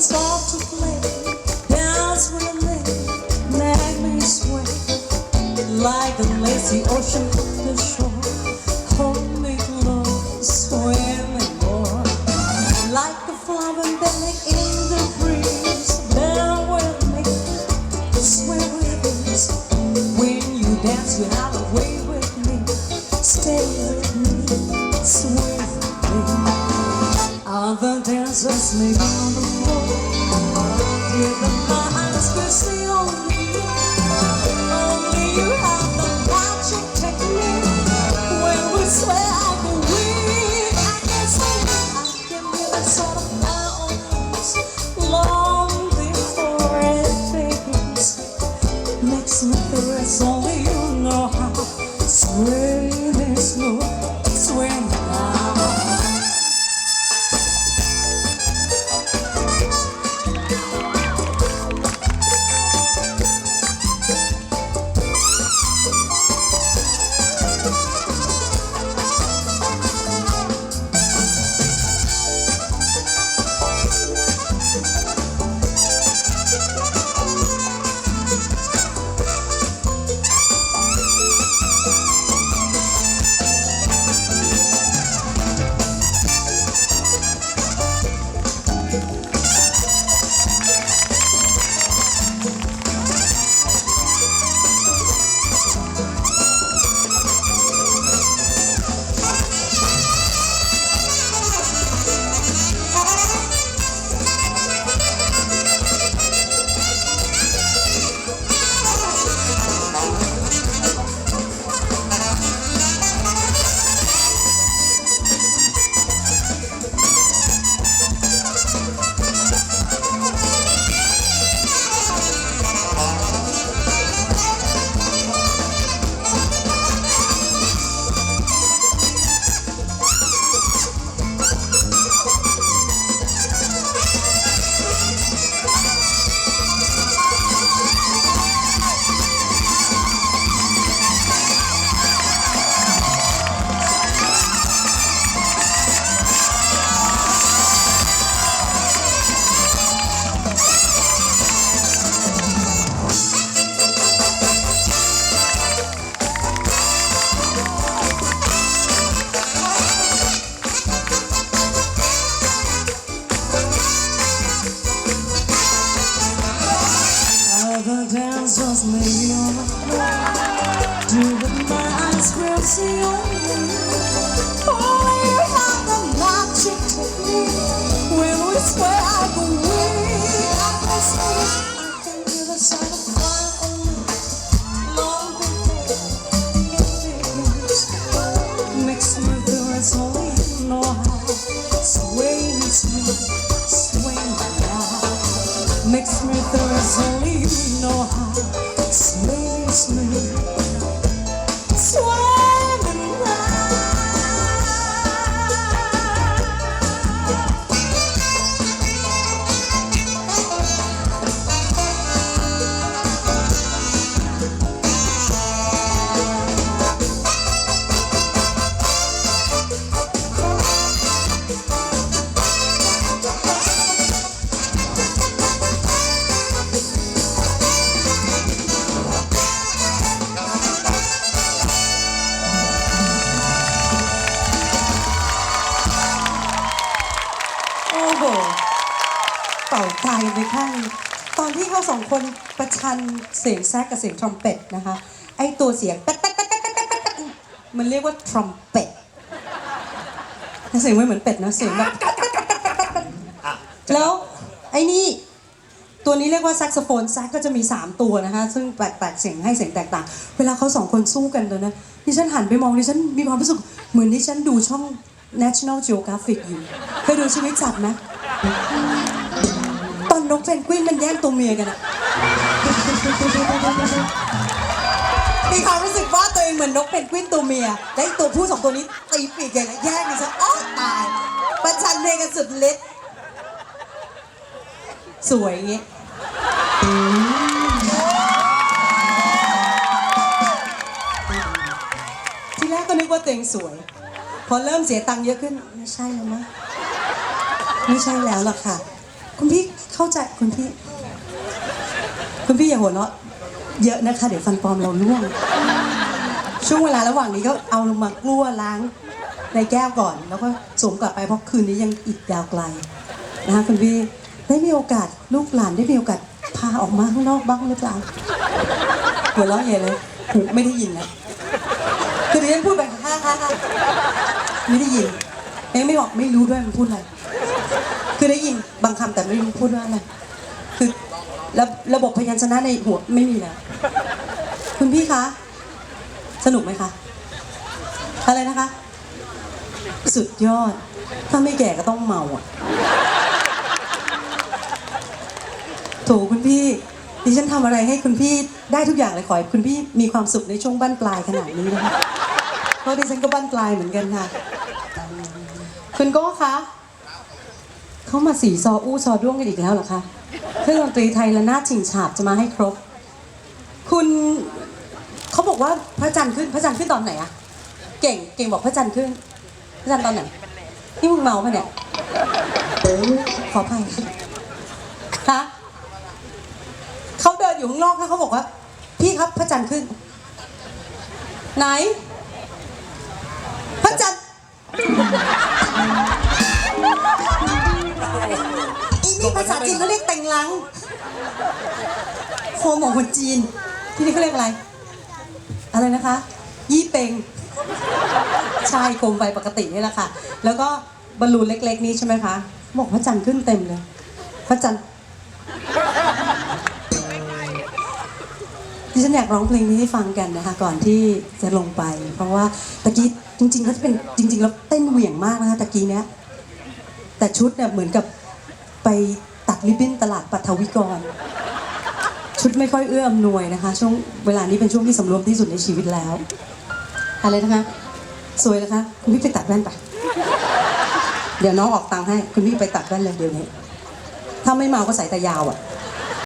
start to play, dance with me, make me sway like the lazy ocean the shore. Hold me close, swimming more like the flower bending in the breeze. Bear with me, swim with us. When you dance, you have a way with me. Stay with me, swim with me. Other dancers may be on the floor. Give them On the floor. Do the minds will see only Only you have the magic technique. When we swear I weak, I can hear the sound of fire only. Long before it. Makes me feel only you know how. Me, me. Makes me only you know how. เป่าไฟไปข้างตอนที่เขาสองคนประชันเสียงแซกกับเสียงทรัมเป็ตนะคะ ไอตัวเสียงแป๊ดแป๊ดแป๊ดแป๊ดแป๊ดแป๊ดมันเรียกว่าทรัมเป็ตเสียงไม่เหมือนเป็ดนะเสียงแบบแล้วไอ้นี่ตัวนี้เรียกว่าแซกโซโฟนแซกก็จะมี 3 ตัวนะคะ ซึ่งแปลกเสียงให้เสียงแตกต่าง เวลาเขาสองคนสู้กันตัวนะดิฉันหันไปมองดิฉันมีความรู้สึกเหมือนดิฉันดูช่อง National Geographic อยู่เคยดูชีวิตสัตว์ไหม นกเพนกวินมันแย่งตัวเมียกันอะมีความรู้สึกว่าตัวเองเหมือนนกเพนกวินตัวเมีย และไอ้ตัวผู้สองตัวนี้ตีปีกกันแย่งกันซะอ้อตาย ประชันเพลงกันสุดฤทธิ์สวยอย่างเงี้ยที่แรกก็นึกว่าตัวเองสวย พอเริ่มเสียตังค์เยอะขึ้น ไม่ใช่แล้วมั้งไม่ใช่แล้วล่ะค่ะ คุณพี่เข้าใจคุณพี่ คุณพี่อย่าหัวเราะเยอะนะคะ เดี๋ยวฟันปลอมเราล่วง ช่วงเวลาระหว่างนี้ก็เอาลงมากลัวล้างในแก้วก่อน แล้วก็สวมกลับไปเพราะคืนนี้ยังอีกยาวไกลนะคะคุณพี่ได้มีโอกาสลูกหลานได้มีโอกาสพาออกมาข้างนอกบ้างหรือเปล่าหัวเราะใหญ่เลยหูไม่ได้ยินนะคือดิฉันพูดไปฮ่าฮ่าฮ่าไม่ได้ยินเองไม่บอกไม่รู้ด้วยมันพูดอะไร คือได้ยินบางคำแต่ไม่รู้พูดว่าอะไรคือระระบบพยัญชนะในหัวไม่มีแล้วคุณพี่คะสนุกไหมคะอะไรนะคะ สุดยอด ถ้าไม่แก่ก็ต้องเมาอะโถคุณพี่ดิฉันทำอะไรให้คุณพี่ได้ทุกอย่างเลยขอให้คุณพี่มีความสุขในช่วงบั้นปลายขนาดนี้นะคะเพราะดิฉันก็บั้นปลายเหมือนกันค่ะ คุณโก้คะ เขามาสีซออู้ซอด้วงกันอีกแล้วเหรอคะเครื่องดนตรีไทยและนาดชิงฉาบจะมาให้ครบ คุณเขาบอกว่าพระจันทร์ขึ้นพระจันทร์ขึ้นตอนไหนอะเก่งเก่งบอกพระจันทร์ขึ้น พระจันทร์ตอนไหนนี่มึงเมาปะเนี่ยขออภัยคะเขาเดินอยู่ข้างนอกแล้วเขาบอกว่า พี่ครับพระจันทร์ขึ้น ไหน พระจันทร์ ภาษาจีนเขาเรียกแต่งลังโคมของคนจีน ที่นี่เขาเรียกอะไร อะไรนะคะ ยี่เปงใช่โคมไฟปกตินี่แหละค่ะ แล้วก็บอลลูนเล็ก ๆ นี้ใช่ไหมคะ บอกพระจันทร์ขึ้นเต็มเลย พระจันทร์ดิฉันอยากร้องเพลงนี้ให้ฟังกันนะคะ ก่อนที่จะลงไป เพราะว่าตะกี้จริงๆเขาจะเป็นจริง ๆ แล้วเต้นเหวี่ยงมากนะคะตะกี้เนี้ยแต่ชุดเนี่ยเหมือนกับไป ตัดริบบิ้นตลาดปัทวิกร ชุดไม่ค่อยเอื้ออำนวยนะคะ ช่วงเวลานี้เป็นช่วงที่สำรวมที่สุดในชีวิตแล้ว อะไรนะคะ สวยนะคะ คุณพี่ไปตัดแว่นไป เดี๋ยวน้องออกตังค์ให้ คุณพี่ไปตัดแว่นเลยเดี๋ยวนี้ ถ้าไม่เมาก็ใส่ตายาวอะ